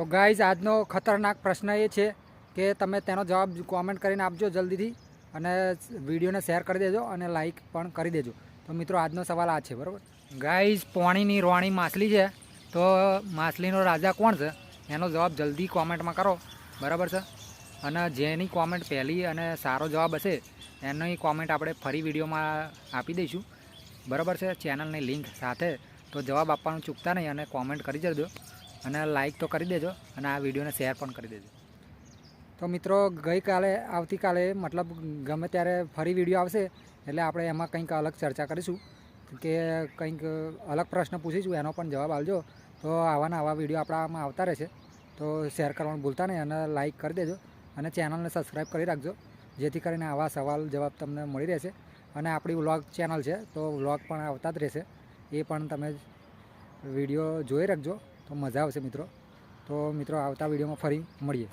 તો ગાઈઝ આજનો ખતરનાક પ્રશ્ન એ છે કે તમે તેનો જવાબ કોમેન્ટ કરીને આપજો જલ્દીથી અને વિડીયોને શેર કરી દેજો અને લાઇક પણ કરી દેજો. તો મિત્રો, આજનો સવાલ આ છે, બરાબર? ગાઈઝ પોણીની રોણી માછલી છે. તો માછલીનો રાજા કોણ છે? એનો જવાબ જલ્દી કોમેન્ટમાં કરો. બરાબર છે? અને જેની કોમેન્ટ પહેલી અને સારો જવાબ હશે, એની કોમેન્ટ આપણે ફરી વિડીયોમાં આપી દઈશું. બરાબર છે? ચેનલની લિંક સાથે. તો જવાબ આપવાનું ચૂકતા નહીં અને કોમેન્ટ કરી દેજો. અને લાઇક તો કરી દેજો અને આ વિડીયોને શેર પણ કરી દેજો. તો મિત્રો, ગઈકાલે, આવતીકાલે, મતલબ ગમે ત્યારે ફરી વીડિયો આવશે, એટલે આપણે એમાં કંઈક અલગ ચર્ચા કરીશું. કે કંઈક અલગ પ્રશ્ન પૂછીશું, એનો પણ જવાબ આપજો. તો આવાના આવા વીડિયો આપણામાં આવતા રહેશે. તો શેર કરવાનું ભૂલતા નહીં અને લાઇક કરી દેજો. અને ચેનલને સબસ્ક્રાઈબ કરી રાખજો. જેથી કરીને આવા સવાલ, જવાબ તમને મળી રહેશે. અને આપણી વ્લોગ ચેનલ છે, તો વ્લોગ પણ આવતા જ રહેશે. એ પણ તમે વીડિયો જોઈ રાખજો. તો મજા આવશે મિત્રો. તો મિત્રો આવતા વિડીયોમાં ફરી મળીએ.